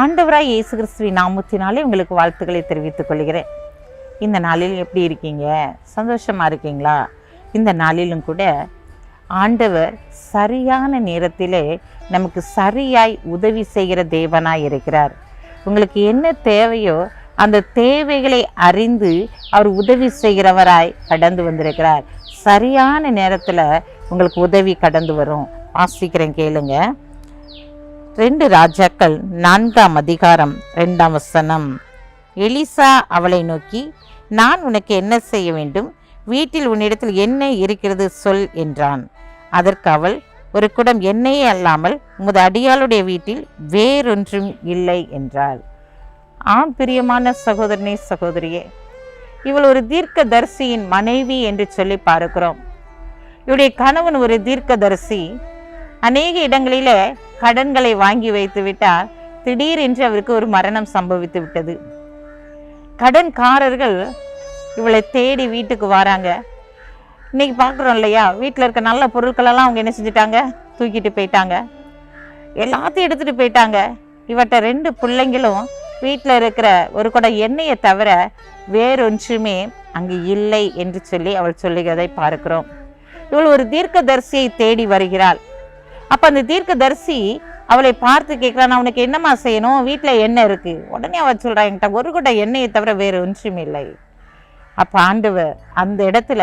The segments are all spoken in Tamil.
ஆண்டவராய் இயேசு கிறிஸ்துவின் நாமத்தினாலே உங்களுக்கு வாழ்த்துக்களை தெரிவித்துக் கொள்கிறேன். இந்த நாளில் எப்படி இருக்கீங்க? சந்தோஷமாக இருக்கீங்களா? இந்த நாளிலும் கூட ஆண்டவர் சரியான நேரத்திலே நமக்கு சரியாய் உதவி செய்கிற தேவனாய் இருக்கிறார். உங்களுக்கு என்ன தேவையோ அந்த தேவைகளை அறிந்து அவர் உதவி செய்கிறவராய் கடந்து வந்திருக்கிறார். சரியான நேரத்தில் உங்களுக்கு உதவி கடந்து வரும். வாசிக்கிறேன் கேளுங்கள் ரெண்டு ராஜாக்கள் நான்காம் அதிகாரம் ரெண்டாம் வசனம். எலிசா அவளை நோக்கி நான் உனக்கு என்ன செய்ய வேண்டும்? வீட்டில் உன்னிடத்தில் என்ன இருக்கிறது சொல் என்றான். அதற்கு அவள் ஒரு குடம் எண்ணெயே அல்லாமல் உமது அடியாளுடைய வீட்டில் வேறொன்றும் இல்லை என்றாள். ஆம் பிரியமான சகோதரனே சகோதரியே இவள் ஒரு தீர்க்கதரிசியின் மனைவி என்று சொல்லி பார்க்கிறோம். இவருடைய கணவன் ஒரு தீர்க்கதரிசி அநேக இடங்களிலே கடன்களை வாங்கி வைத்து விட்டால் திடீரென்று அவருக்கு ஒரு மரணம் சம்பவித்து விட்டது. கடன்காரர்கள் இவளை தேடி வீட்டுக்கு வராங்க. இன்னைக்கு பார்க்குறோம் இல்லையா? வீட்டில் இருக்க நல்ல பொருட்களெல்லாம் அவங்க என்ன செஞ்சுட்டாங்க? தூக்கிட்டு போயிட்டாங்க. எல்லாத்தையும் எடுத்துட்டு போயிட்டாங்க. இவட்ட ரெண்டு பிள்ளைங்களும் வீட்டில் இருக்கிற ஒரு குடம் எண்ணெயை தவிர வேறொன்றுமே அங்கு இல்லை என்று சொல்லி அவள் சொல்லுகிறதை பார்க்கிறோம். இவள் ஒரு தீர்க்கதரிசியை தேடி வருகிறாள். அப்போ அந்த தீர்க்க தரிசி அவளை பார்த்து கேட்கிறான் நான் உனக்கு என்னம்மா செய்யணும்? வீட்டில் எண்ணெய் இருக்குது உடனே அவள் சொல்கிறா என்கிட்ட ஒரு கூட எண்ணெயை தவிர வேறு ஒன்றும் இல்லை. அப்போ ஆண்டவர் அந்த இடத்துல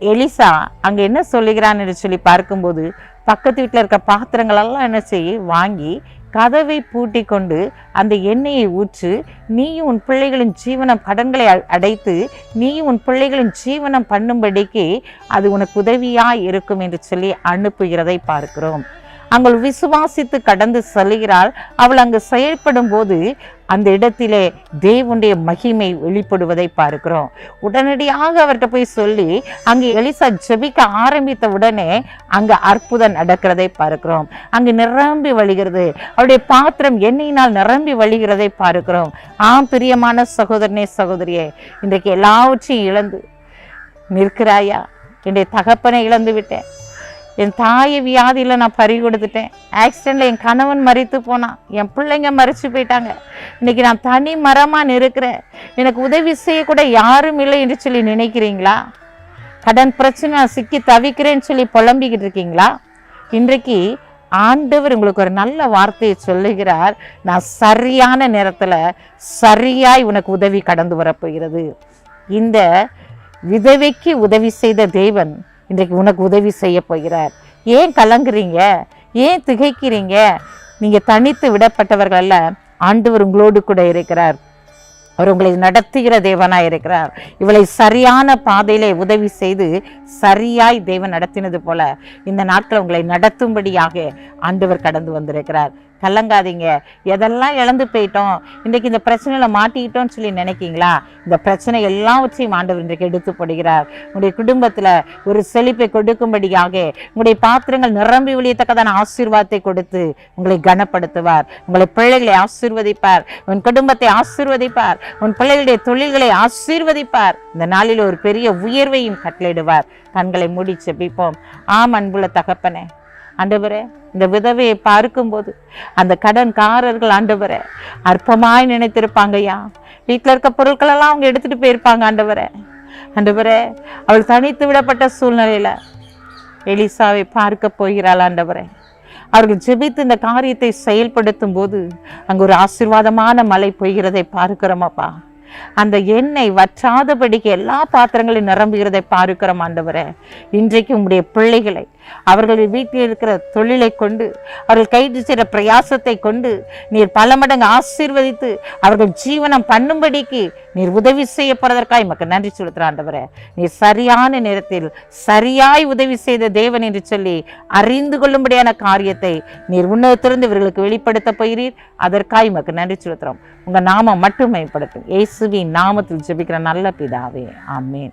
எலிசா அங்கே என்ன சொல்லுகிறான்னு சொல்லி பார்க்கும்போது பக்கத்து வீட்டில் இருக்க பாத்திரங்களெல்லாம் என்ன செய்ய வாங்கி கதவை பூட்டி கொண்டு அந்த எண்ணெயை ஊற்று நீயும் உன் பிள்ளைகளின் ஜீவனம் கடன்களை அ- அடைத்து நீயும் உன் பிள்ளைகளின் ஜீவனம் பண்ணும்படிக்கு அது உனக்கு உதவியாக இருக்கும் என்று சொல்லி அனுப்புகிறதை பார்க்கிறோம். அவள் விசுவாசித்து கடந்து செல்கிறாள். அவள் அங்கு செயல்படும் போது அந்த இடத்திலே தேவனுடைய மகிமை வெளிப்படுவதை பார்க்கிறோம். உடனடியாக அவர்கிட்ட போய் சொல்லி அங்கு எலிசா ஜெபிக்க ஆரம்பித்த உடனே அங்கு அற்புதம் நடக்கிறதை பார்க்கிறோம். அங்கு நிரம்பி வழிகிறது. அவருடைய பாத்திரம் எண்ணெயினால் நிரம்பி வழிகிறதை பார்க்கிறோம். ஆம் பிரியமான சகோதரனே சகோதரியே இன்றைக்கு எல்லாவற்றையும் இழந்து நிற்கிறாயா? என்னுடைய தகப்பனை இழந்து விட்டேன் என் தாயை வியாதியில் நான் பறி கொடுத்துட்டேன். ஆக்சிடெண்ட்டில் என் கணவன் மறித்து போனான் என் பிள்ளைங்க மறித்து போயிட்டாங்க. இன்றைக்கி நான் தனி மரமாக இருக்கிறேன் எனக்கு உதவி செய்யக்கூட யாரும் இல்லை என்று சொல்லி நினைக்கிறீங்களா? கடன் பிரச்சனை நான் சிக்கி தவிக்கிறேன்னு சொல்லி புலம்பிக்கிட்டு இருக்கீங்களா? இன்றைக்கு ஆண்டவர் உங்களுக்கு ஒரு நல்ல வார்த்தையை சொல்லுகிறார். நான் சரியான நேரத்தில் சரியாய் உனக்கு உதவி கடந்து வரப்போகிறது. இந்த விதவைக்கு உதவி செய்த தேவன் இன்றைக்கு உனக்கு உதவி செய்ய போகிறார். ஏன் கலங்குறீங்க? ஏன் திகைக்கிறீங்க? நீங்கள் தனித்து விடப்பட்டவர்கள் அல்ல ஆண்டவர் உங்களோடு கூட இருக்கிறார். அவர் உங்களை நடத்துகிற தேவனாக இருக்கிறார். இவளை சரியான பாதையிலே உதவி செய்து சரியாய் தேவன் நடத்தினது போல இந்த நாட்கள் உங்களை நடத்தும்படியாக ஆண்டவர் கடந்து வந்திருக்கிறார். கலங்காதீங்க. எதெல்லாம் இழந்து போயிட்டோம் இன்றைக்கு இந்த பிரச்சனையில் மாட்டிக்கிட்டோம்னு சொல்லி நினைக்கீங்களா? இந்த பிரச்சனை எல்லாவற்றையும் ஆண்டவர் இன்றைக்கு எடுத்து போடுகிறார். உங்களுடைய குடும்பத்தில் ஒரு செழிப்பை கொடுக்கும்படியாக உங்களுடைய பாத்திரங்கள் நிரம்பி ஒழியத்தக்கதான ஆசீர்வாதத்தை கொடுத்து உங்களை கனப்படுத்துவார். உங்களை பிள்ளைகளை ஆசீர்வதிப்பார். உன் குடும்பத்தை ஆசீர்வதிப்பார். உன் பிள்ளைகளுடைய தொழில்களை ஆசீர்வதிப்பார். இந்த நாளில் ஒரு பெரிய உயர்வையும் கட்டளையிடுவார். கண்களை மூடி செபிப்போம் ஆம் அன்புள்ள தகப்பனே. ஆண்டவரே இந்த விதவையை பார்க்கும்போது அந்த கடன்காரர்கள் ஆண்டவரே அற்பமாய் நினைத்திருப்பாங்கய்யா வீட்டில் இருக்க பொருட்களெல்லாம் அவங்க எடுத்துகிட்டு போயிருப்பாங்க ஆண்டவரே. ஆண்டவரே அவள் தனித்து விடப்பட்ட சூழ்நிலையில எலிசாவை பார்க்க போகிறாள் ஆண்டவரே. அவர்கள் ஜெபித்து இந்த காரியத்தை செயல்படுத்தும் போது அங்கே ஒரு ஆசீர்வாதமான மழை பொய்கிறதை பார்க்கிறோமாப்பா அந்த எண்ணெய் வற்றாதபடிக்கு எல்லா பாத்திரங்களையும் நிரம்புகிறதை பார்க்கிறோம் ஆண்டவரே. இன்றைக்கு உங்களுடைய பிள்ளைகளை அவர்கள் வீட்டில் இருக்கிற தொழிலை கொண்டு அவர்கள் கைது செய்கிற பிரயாசத்தை கொண்டு நீர் பல மடங்கு ஆசீர்வதித்து அவர்கள் ஜீவனம் பண்ணும்படிக்கு நீர் உதவி செய்யப்படுவதற்காக எமக்கு நன்றி செலுத்துற நீர் சரியான நேரத்தில் சரியாய் உதவி செய்த தேவன் என்று சொல்லி அறிந்து கொள்ளும்படியான காரியத்தை நீர் உன்னதத்திலிருந்து இவர்களுக்கு வெளிப்படுத்த போகிறீர். அதற்காக எமக்கு நன்றி செலுத்துறோம் உங்க நாமம் மட்டும் மேம்படுத்தும். இயேசுவின் நாமத்தில் ஜெபிக்கிற நல்ல பிதாவே. ஆமென்.